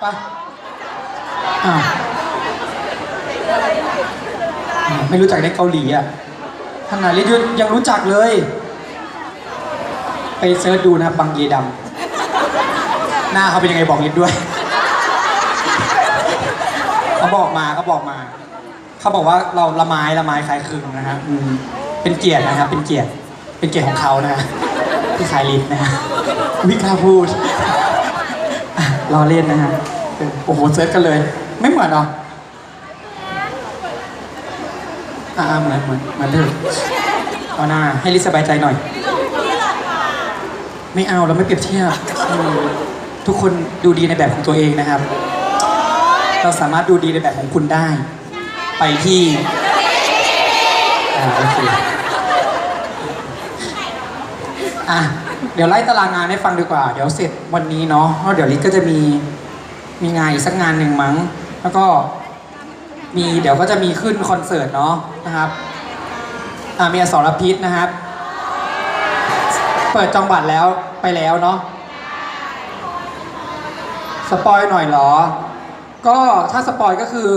ไปอ้าวไม่รู้จักในเกาหลีอะขนาดลิศยุทธยังรู้จักเลย ไปเซิร์ชดูนะครับบังเยดำหน้าเขาเป็นยังไงบอกลิศด้วยเขาบอกมาเขาบอกมาเขาบอกว่าเราละไม้ละไม้คล้ายคลึงนะฮะอืมเป็นเกียรตินะครับเป็นเกียรติเป็นเกียรติของเขานะฮะที่ขายลิศนะฮะวิกล้าพูดอะ รอเล่นนะฮะโอ้โหเซิร์ชกันเลย ไม่เหมือนหรออ่าเหมือนเหมือนเหมือนเลยเอาหน้าให้ลิสบายใจหน่อย ไม่เอาเราไม่เปรียบเทียบทุกคนดูดีในแบบของตัวเองนะครับ เราสามารถดูดีในแบบของคุณได้ ไปที่อ่าโอเคอะ เดี๋ยวไล่ตารางงานให้ฟังดีกว่า เดี๋ยวเสร็จวันนี้เนาะเพราะเดี๋ยวลิศก็จะมีมีงานอีกสักงานหนึ่งมั้ง แล้วก็มีเดี๋ยวก็จะมีขึ้นคอนเสิร์ตเนาะนะครับอ่ามีอสรพิษนะครับ เปิดจองบัตรแล้วไปแล้วเนาะสปอยหน่อยเหรอ ก็ถ้าสปอยก็คือ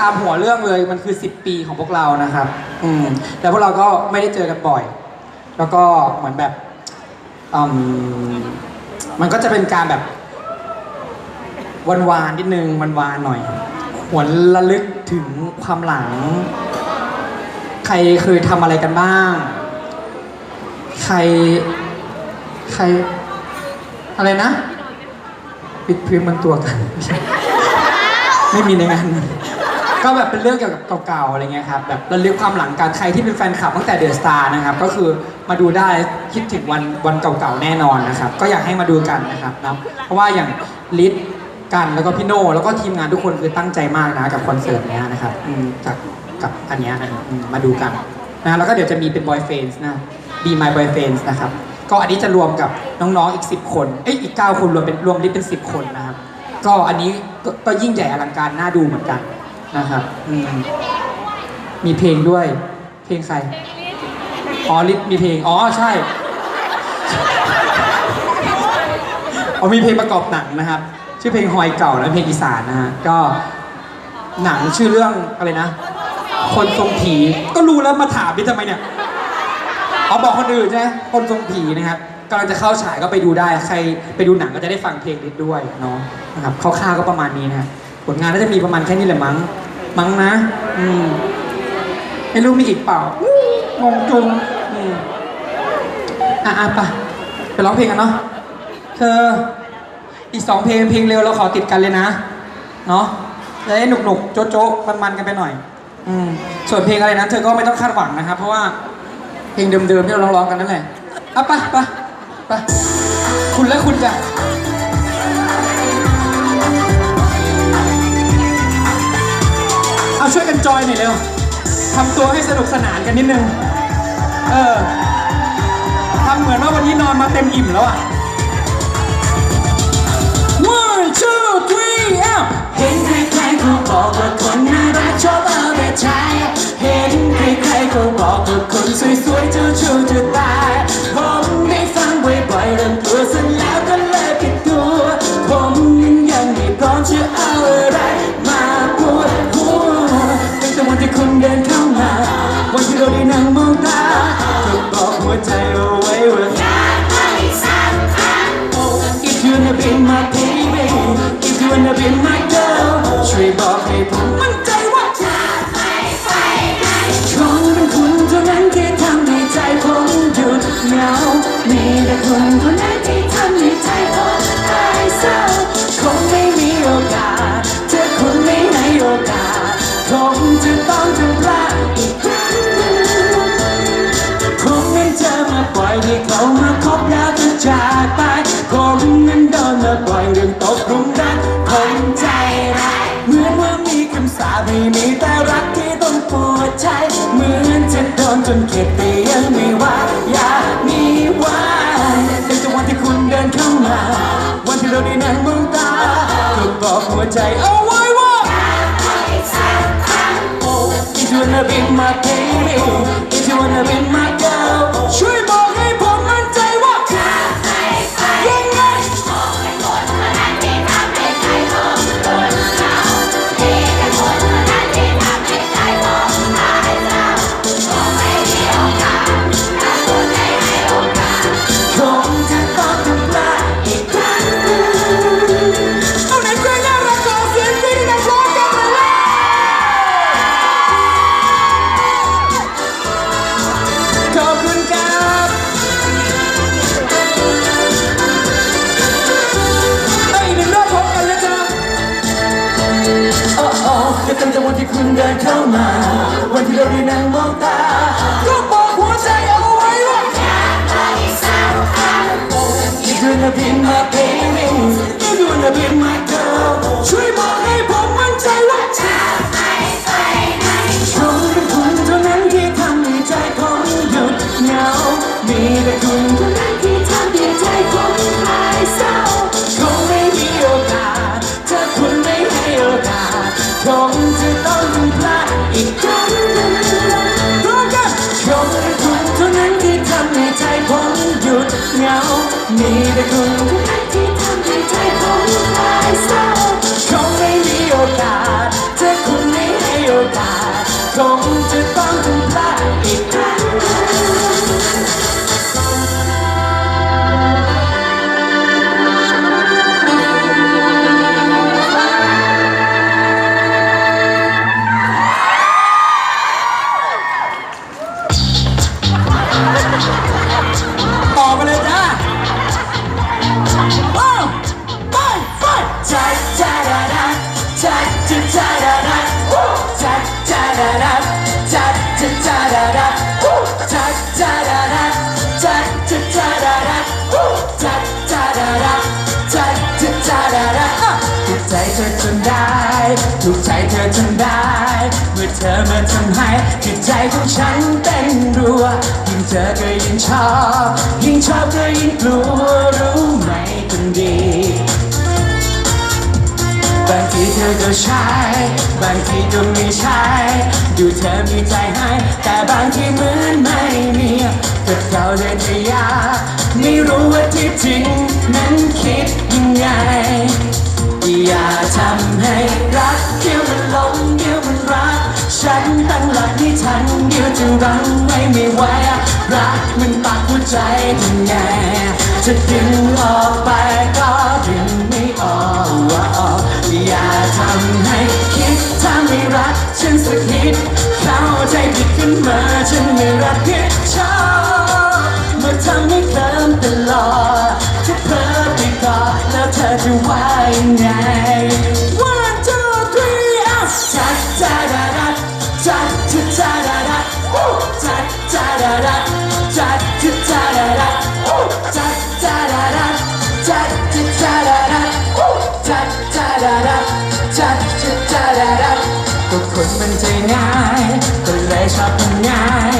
ตามหัวเรื่องเลยมันคือ 10 ปีของพวกเรานะครับ อืมแล้วพวกเราก็ไม่ได้เจอกันบ่อย แล้วก็เหมือนแบบ อืมมันก็จะเป็นการแบบวันวานๆนิดนึงวันวานๆหน่อย หวนระลึกถึงความหลัง ใครเคยทำอะไรกันบ้าง ใคร ใคร อะไรนะ ปิดพื้นบนตัวกัน ไม่มีในงาน ก็แบบเป็นเรื่องเกี่ยวกับเก่าๆอะไรเงี้ยครับแบบระลึกความหลังการใครที่เป็นแฟนคลับตั้งแต่เดอะสตาร์นะครับก็คือมาดูได้คิดถึงวันวันเก่าๆแน่นอนนะครับก็อยากให้มาดูกันนะครับนะเพราะว่าอย่างลิศกันแล้วก็พี่โน่แล้วก็ทีมงานทุกคนคือตั้งใจมากนะกับคอนเสิร์ตเนี้ยนะครับอืมจากกับอันเนี้ยนะครับอืมมาดูกันนะแล้วก็เดี๋ยวจะมีเป็นบอยเฟนส์นะ Be My Boy Friends นะครับก็อันนี้จะรวมกับน้องๆอีก 10 คนเอ้ยอีก 9 คนรวมเป็นรวมลิสต์เป็น 10 คนนะครับก็อันนี้ก็ก็ยิ่งใหญ่อลังการน่าดูเหมือนกัน นะครับอืมมีเพลงด้วย เพลงใครอ๋อลิสต์มีเพลง อ๋อใช่อ๋อมีเพลงประกอบหนังนะครับ ชื่อเพลงฮอยเก่าและเพลงอีสานนะฮะก็หนังชื่อเรื่องอะไรนะ คนทรงผีก็รู้แล้วมาถามดิทำไมเนี่ยเอาบอกคนอื่นใช่ไหมคนทรงผีนะครับกำลังจะเข้าฉายก็ไปดูได้ ใครไปดูหนังก็จะได้ฟังเพลงนิดด้วยเนาะนะครับคร่าวๆก็ประมาณนี้นะผลงานน่าจะมีประมาณแค่นี้แหละมั้ง มั้งนะ อืมไม่รู้มีอีกเปล่างงจุงอืมอะอะไปไปร้องเพลงกันเนาะเธอ อีกสองเพลงเพลงเร็วเราขอติดกันเลยนะ เนาะจะได้หนุกหนุกโจ๊ะโจ๊ะมันๆกันไปหน่อย อืมส่วนเพลงอะไรนั้นเธอก็ไม่ต้องคาดหวังนะครับ เพราะว่าเพลงเดิมๆที่เราร้องๆกันนั่นแหละอะไปไปไปคุณและคุณจ้ะ ทำตัวให้สนุกสนานกันนิดนึง เออทำเหมือนว่าวันนี้นอนมาเต็มอิ่มแล้วอะ one two three out เห็นใครๆเขาบอกว่าคนน่ารักชอบเอาแต่ใจเห็นใครๆเขาบอกว่าคนสวยๆเจ้าชู้จะตายผมได้ฟังบ่อยๆเรื่องตัวเสร็จแล้วก็เลยผิดตัวผมยังไม่พร้อมจะ บอกหัวใจเอาไว้ว่า If you wanna be my baby If you wanna be my ตั้งแต่วันที่คุณเดินเข้ามา วันที่เราได้นั่งมองตา ก็บอกหัวใจเอาไว้ว่า You gonna be my baby You gonna be my girl ช่วยบอก เธอจนได้ ถูกใจเธอจนได้ เมื่อเธอมาทำให้จิตใจของฉันเต้นรัว ยิ่งเจอก็ยิ่งชอบ ยิ่งชอบก็ยิ่งกลัวรู้ไหมคนดีบางทีเธอก็ใช่บางทีก็ไม่ใช่ดูเธอมีใจให้ แต่บางทีเหมือนไม่มีก็เขาเดินจะยาไม่รู้ว่าที่จริงนั้นคิดยังไง อย่าทำให้รักเดี๋ยวมันหลงเดี๋ยวมันรัก ฉันตั้งหลักที่ฉันเดี๋ยวจะรั้งไว้ไม่ไหวรักมันปักหัวใจทำไงจะดึงออกไปก็ดึงไม่ออกอย่าทำให้คิดถ้าไม่รักฉันสักนิดเข้าใจผิดขึ้นมาฉันไม่รักผิดชอบมาทำให้เคลิ้มตลอด จะว่ายังไง One two three อะจัดจัดดจัดจัดจัดดจัดจัดดจัดจัดจัดดจัดจัดดจัดจัดจัดดจัดจัดดาจัดจัดจัดดาก็คนมันใจง่ายก็เลยชอบทำง่าย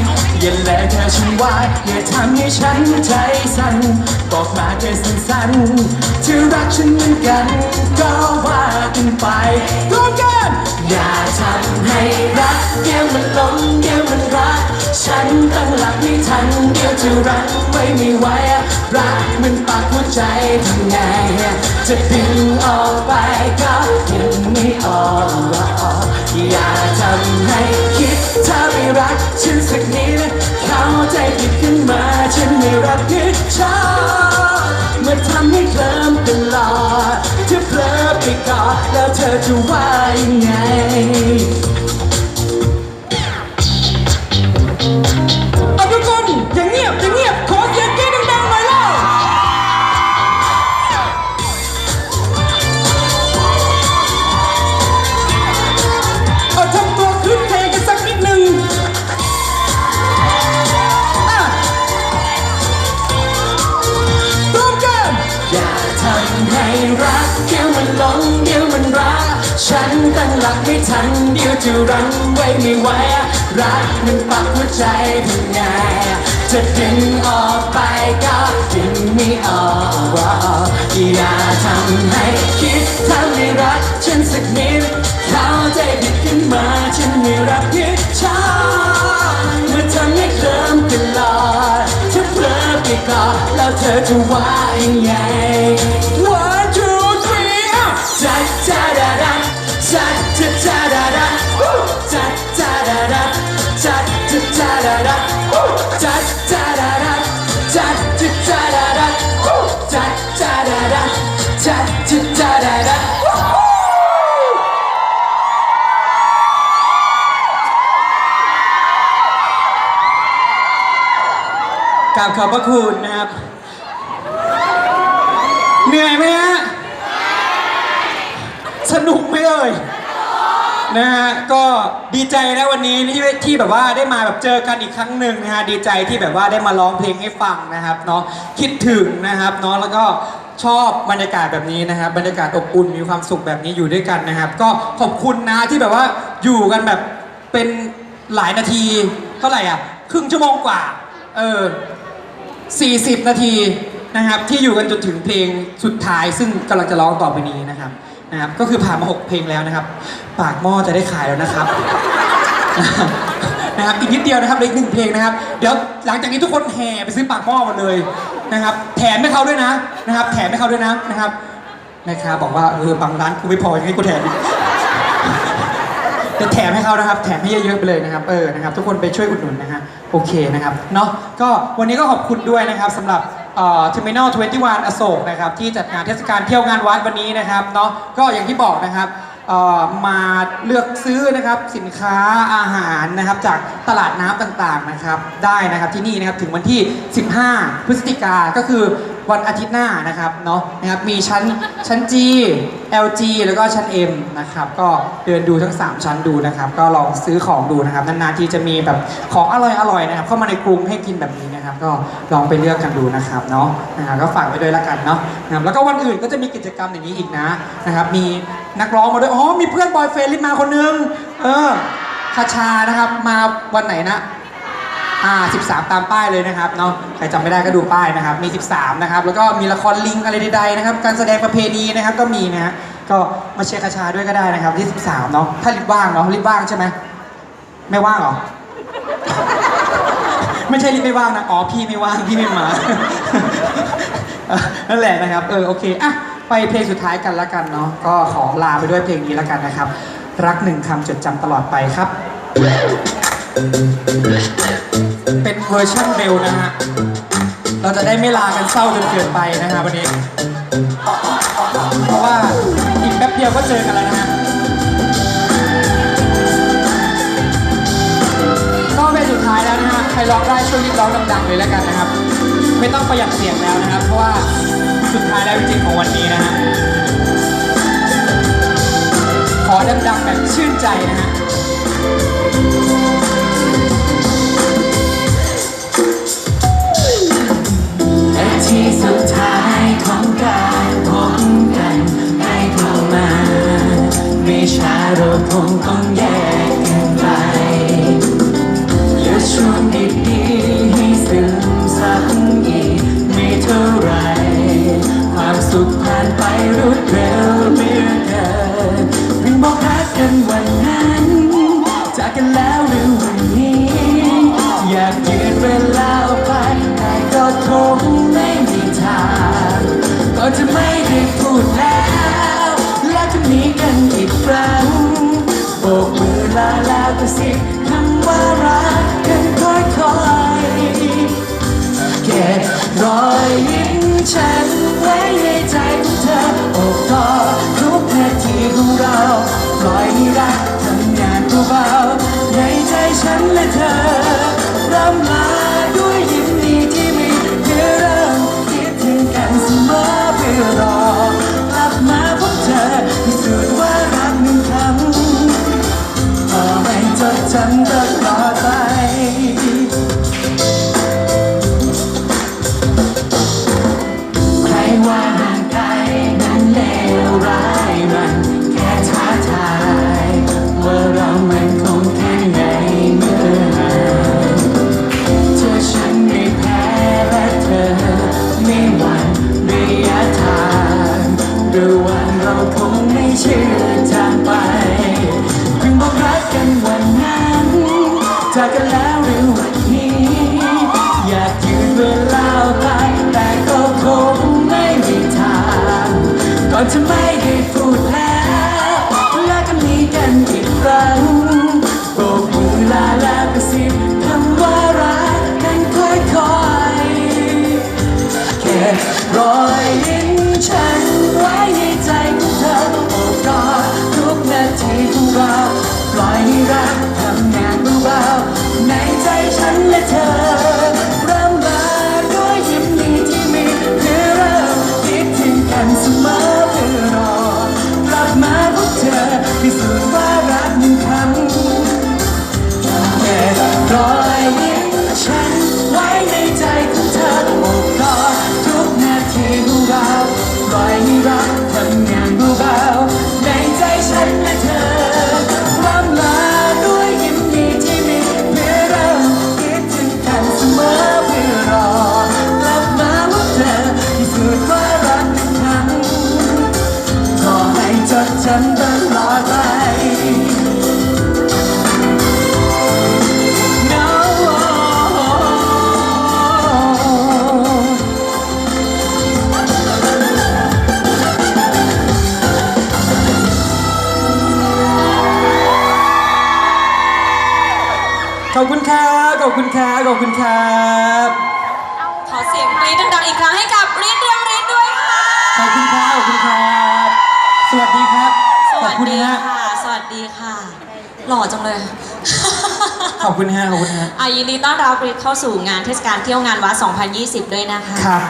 อย่าเลยเธอฉันไว้อย่าทำให้ฉันใจสั่นบอกมาแค่สั้นๆที่รักฉันเหมือนกัน ก็ว่ากันไปร่วมกันอย่าทำให้รักเดี๋ยวมันหลงเดี๋ยวมันรัก ฉันตั้งหลักไม่ทันเดี๋ยวจะรักไว้ไม่ไหวอะรักมันปากหัวใจทำไงจะดึงออกไปก็ยังไม่ออกว่า อย่าทำให้คิดถ้าไม่รักฉันสักนิดเข้าใจผิดขึ้นมาฉันไม่รับผิดชอบเมื่อทำให้เคลิ้มตลอดเธอเพลอไปก่อนแล้วเธอจะว่ายังไง ปักหัวใจทำไงจะดึงออกไปก็ดึงไม่ออกว่าอย่าทำให้คิดถ้าไม่รักฉันสักนิดเข้าใจผิดขึ้นมาฉันไม่รับผิดชอบเมื่อทำให้เคลิ้มตลอดถ้าเพลอไปก่อนแล้วเธอจะว่ายังไง ราบขอบพระคุณนะครับ เหนื่อยไหมฮะ สนุกไหมเอ่ยนะฮะก็ดีใจนะวันนี้ที่ที่แบบว่าได้มาแบบเจอกันอีกครั้งหนึ่งนะฮะดีใจที่แบบว่าได้มาร้องเพลงให้ฟังนะครับเนาะคิดถึงนะครับเนาะแล้วก็ชอบบรรยากาศแบบนี้นะครับบรรยากาศอบอุ่นมีความสุขแบบนี้อยู่ด้วยกันนะครับ ก็ขอบคุณนะที่แบบว่าอยู่กันแบบเป็นหลายนาทีเท่าไหร่อะครึ่งชั่วโมงกว่า เออ 40 นาทีนะครับที่อยู่กันจนถึงเพลงสุดท้ายซึ่งกำลังจะร้องต่อไปนี้นะครับนะครับ ก็คือผ่านมา 6 เพลงแล้วนะครับ ปากหม้อจะได้ขายแล้วนะครับ นะครับอีกนิดเดียวนะครับเหลืออีกหนึ่งเพลงนะครับ เดี๋ยวหลังจากนี้ทุกคนแห่ไปซื้อปากหม้อหมดเลยนะครับ แถมให้เขาด้วยนะนะครับ แถมให้เขาด้วยนะนะครับแม่ค้าบอกว่าเออบางร้านกูไม่พอยังให้กูแถมอีก จะแถมให้เขานะครับ แถมให้เยอะๆไปเลยนะครับเออนะครับทุกคนไปช่วยอุดหนุนนะฮะโอเคนะครับเนาะก็วันนี้ก็ขอบคุณด้วยนะครับสำหรับเอ่อ Terminal 21อโศกนะครับที่จัดงานเทศกาลเที่ยวงานวัดวันนี้นะครับเนาะก็อย่างที่บอกนะครับ มาเลือกซื้อนะครับสินค้าอาหารนะครับจากตลาดน้ำต่างๆนะครับ ได้นะครับที่นี่นะครับถึงวันที่ 15 พฤศจิกาก็คือวันอาทิตย์หน้านะครับเนาะนะครับมีชั้นชั้น G LG แล้วก็ชั้น M นะครับก็เดินดูทั้ง 3 ชั้นดูนะครับ ก็ลองซื้อของดูนะครับนานๆทีจะมีแบบของอร่อยๆนะครับเข้ามาในกรุงให้กินแบบนี้นะครับ ก็ลองไปเลือกกันดูนะครับเนาะนะครับก็ฝากไว้ด้วยละกันเนาะนะครับแล้วก็วันอื่นก็จะมีกิจกรรมอย่างนี้อีกนะนะครับมี นักร้องมาด้วย อ๋อ มีเพื่อนบอยเฟรนลิปมาคนนึง เออคาชานะครับ มาวันไหนนะ อ่า 13 ตามป้ายเลยนะครับเนาะ ใครจำไม่ได้ก็ดูป้ายนะครับ มี 13 นะครับ แล้วก็มีละครลิงอะไรใดๆนะครับ การแสดงประเพณีนะครับก็มีนะฮะ ก็มาเชียร์คาชาด้วยก็ได้นะครับที่13 เนาะ ถ้ารีบว่างเนาะรีบว่างใช่ไหม ไม่ว่างหรอ ไม่ใช่รีบไม่ว่างนะ อ๋อ พี่ไม่ว่าง พี่ไม่มา นั่นแหละนะครับ เออ โอเค อะ ไปเพลงสุดท้ายกันละกันเนาะก็ขอลาไปด้วยเพลงนี้ละกันนะครับ รักหนึ่งคำจดจำตลอดไปครับ เป็นเวอร์ชันเร็วนะฮะเราจะได้ไม่ลากันเศร้าจนเกินไปนะฮะวันนี้ เพราะว่าอีกแป๊บเดียวก็เจอกันแล้วนะฮะก็เป็นสุดท้ายแล้วนะฮะใครร้องได้ช่วยรีบร้องดังๆเลยแล้วกันนะครับ ไม่ต้องประหยัดเสียงแล้วนะครับ เพราะว่า สุดท้ายแล้วจริงๆของวันนี้นะฮะ ขอดังๆแบบชื่นใจนะฮะและที่สุดท้ายของการพบกันได้เข้ามา ไม่ช้าเราคงต้องแยก ของเราปล่อยให้รักทำงานเบาๆในใจฉันและเธอรำมา ขอบคุณครับขอบคุณครับขอเสียงกรี๊ดดังๆอีกครั้งให้กับฤทธิ์เรืองฤทธิ์ด้วยค่ะขอบคุณครับขอบคุณครับสวัสดีครับสขอวับสคุณดีฮะค่ะ สวัสดีค่ะ หล่อจังเลยขอบคุณฮะขอบคุณฮะอายินดีต้อนรับฤทธิ์เข้าสู่งานเทศกาลเที่ยวงานวัด 2020 ด้วยนะคะ ครับ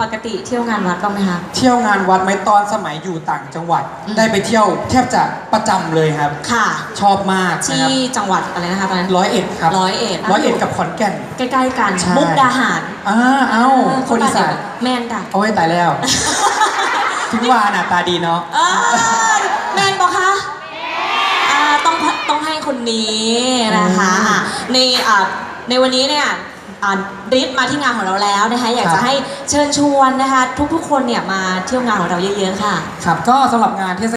ปกติเที่ยวงานวัดบ้างไหมคะ เที่ยวงานวัดไหมตอนสมัยอยู่ต่างจังหวัด อืม ได้ไปเที่ยวแทบจะประจำเลยครับ ค่ะ ชอบมากนะที่ครับจังหวัดอะไรนะคะตอนนั้น ร้อยเอ็ดครับร้อยเอ็ด ร้อยเอ็ดกับขอนแก่น ใกล้ๆกันใช่ มุกดาหารอ่าเอ้าคนอีสานแมนด่ะเอาไว้ตายแล้ว ถึงว่าหน้าตาดีเนาะ เอ้ยแมนบอกคะอ่าต้องต้องให้คนนี้นะคะอะในอ่าในวันนี้เนี่ย อ่าริทมาที่งานของเราแล้วนะคะอยากครัจะบให้เชิญชวนนะคะทุกๆคนเนี่ยมาเที่ยวงานของเราเยอะๆค่ะ ครับก็สำหรับงานเทศ